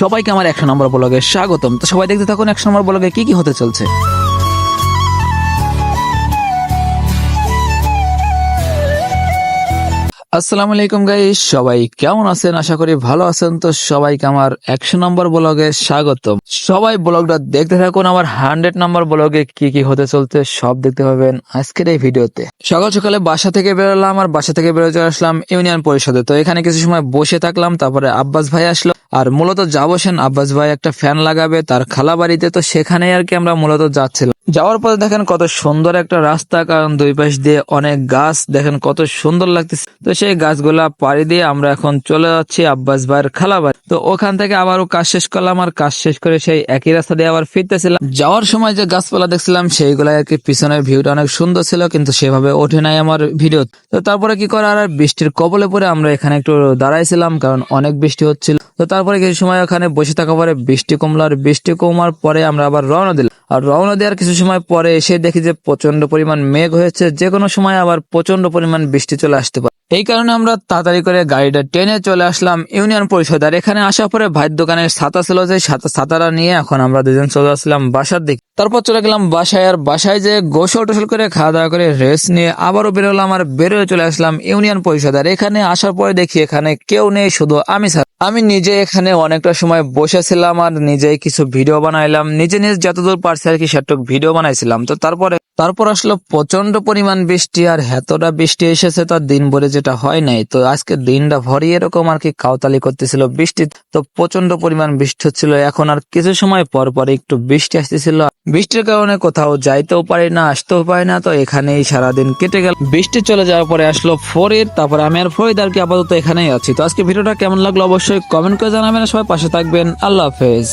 সবাইকে আমার একশো নম্বর ব্লগে স্বাগতম। তো সবাই দেখতে থাকুন একশো নম্বর ব্লগে কি কি হতে চলছে। আসসালামু আলাইকুম গাইস সবাই কেমন আছেন? আশা করি ভালো আছেন। তো সবাইকে আমার একশো নম্বর ব্লগে স্বাগতম। সবাই ব্লগটা দেখতে থাকুন, আমার হান্ড্রেড নম্বর ব্লগে কি কি হতে চলছে সব দেখতে পাবেন আজকের এই ভিডিওতে। সকাল সকালে বাসা থেকে বেরোলাম, আর বাসা থেকে চলে আসলাম ইউনিয়ন পরিষদে। তো এখানে কিছু সময় বসে থাকলাম, তারপরে আব্বাস ভাই আসলো। আর মূলত যাব সেন আব্বাস ভাই একটা ফ্যান লাগাবে, তার খালা বাড়িতে তো সেখানে আর কি আমরা মূলত যাচ্ছিলাম। যাওয়ার পরে দেখেন কত সুন্দর একটা রাস্তা, কারণ দুই পাশ দিয়ে অনেক গাছ, দেখেন কত সুন্দর লাগতেছে। তো সেই গাছগুলা পাড়ি দিয়ে আমরা এখন চলে যাচ্ছি আব্বাস ভাইয়ের খালা বাড়ি। তো ওখান থেকে আবারও কাজ শেষ করলাম আর কাজ শেষ করে সেই একই রাস্তা দিয়ে আবার ফিরতেছিলাম। যাওয়ার সময় যে গাছপালা দেখছিলাম সেইগুলা আর কি পিছনের ভিউটা অনেক সুন্দর ছিল, কিন্তু সেভাবে ওঠে নাই আমার ভিডিও। তো তারপরে কি করে আর বৃষ্টির কবলে পরে আমরা এখানে একটু দাঁড়াইছিলাম, কারণ অনেক বৃষ্টি হচ্ছিল। তো তারপরে কিছু সময় ওখানে বসে থাকা পরে বৃষ্টি কমলো, আর বৃষ্টি কমার পরে আমরা আবার রওনা দিলাম। আর রওনা দেওয়ার কিছু সময় পরে এসে দেখি যে প্রচণ্ড পরিমাণ মেঘ হয়েছে। যে কোনো সময় আবার প্রচণ্ড পরিমাণ বৃষ্টি চলে আসতে পারে। এই কারণে আমরা তাড়াতাড়ি করে গাড়িটা টেনে চলে আসলাম ইউনিয়ন পরিষদ। আর এখানে আসার পরে ভাইয়ের দোকানের ছাতা ছিল যে ছাতাটা নিয়ে এখন আমরা দুজন চলে আসলাম বাসার দিকে। তারপর চলে গেলাম বাসায়। আর বাসায় যে গোসল টোসল করে খাওয়া দাওয়া করে রেস্ট নিয়ে আবারও বেরোলাম আর বেরোয় চলে আসলাম ইউনিয়ন পরিষদ। আর এখানে আসার পরে দেখি এখানে কেউ নেই, শুধু আমি ছাড়া আমি নিজে এখানে অনেকটা সময় বসেছিলাম আর নিজেই কিছু ভিডিও বানাইলাম। নিজে নিজে যতদূর পারছি আর কি সেটুক ভিডিও বানাইছিলাম। তো তারপরে তারপর আসলো প্রচণ্ড পরিমাণ বৃষ্টি আর এতটা বৃষ্টি এসেছে তার দিন ভরে যেটা হয় নাই, তো আজকে দিনটা ভরি এরকম আর কি কাউতালি করতেছিল। বৃষ্টি তো প্রচণ্ড পরিমাণ বৃষ্টি হচ্ছিল। এখন আর কিছু সময় পর পর একটু বৃষ্টি আসতেছিল। বৃষ্টির কারণে কোথাও যাইতেও পারি না, আসতেও পারি না, তো এখানেই সারাদিন কেটে গেল। বৃষ্টি চলে যাওয়ার পরে আসলো ফরিদ, তারপরে আমি আর ফরিদ আর কি আপাতত এখানেই আছি। তো আজকে ভিডিওটা কেমন লাগল অবশ্যই কমেন্ট করে জানাবেন সবাই পাশে থাকবেন। আল্লাহ হাফেজ।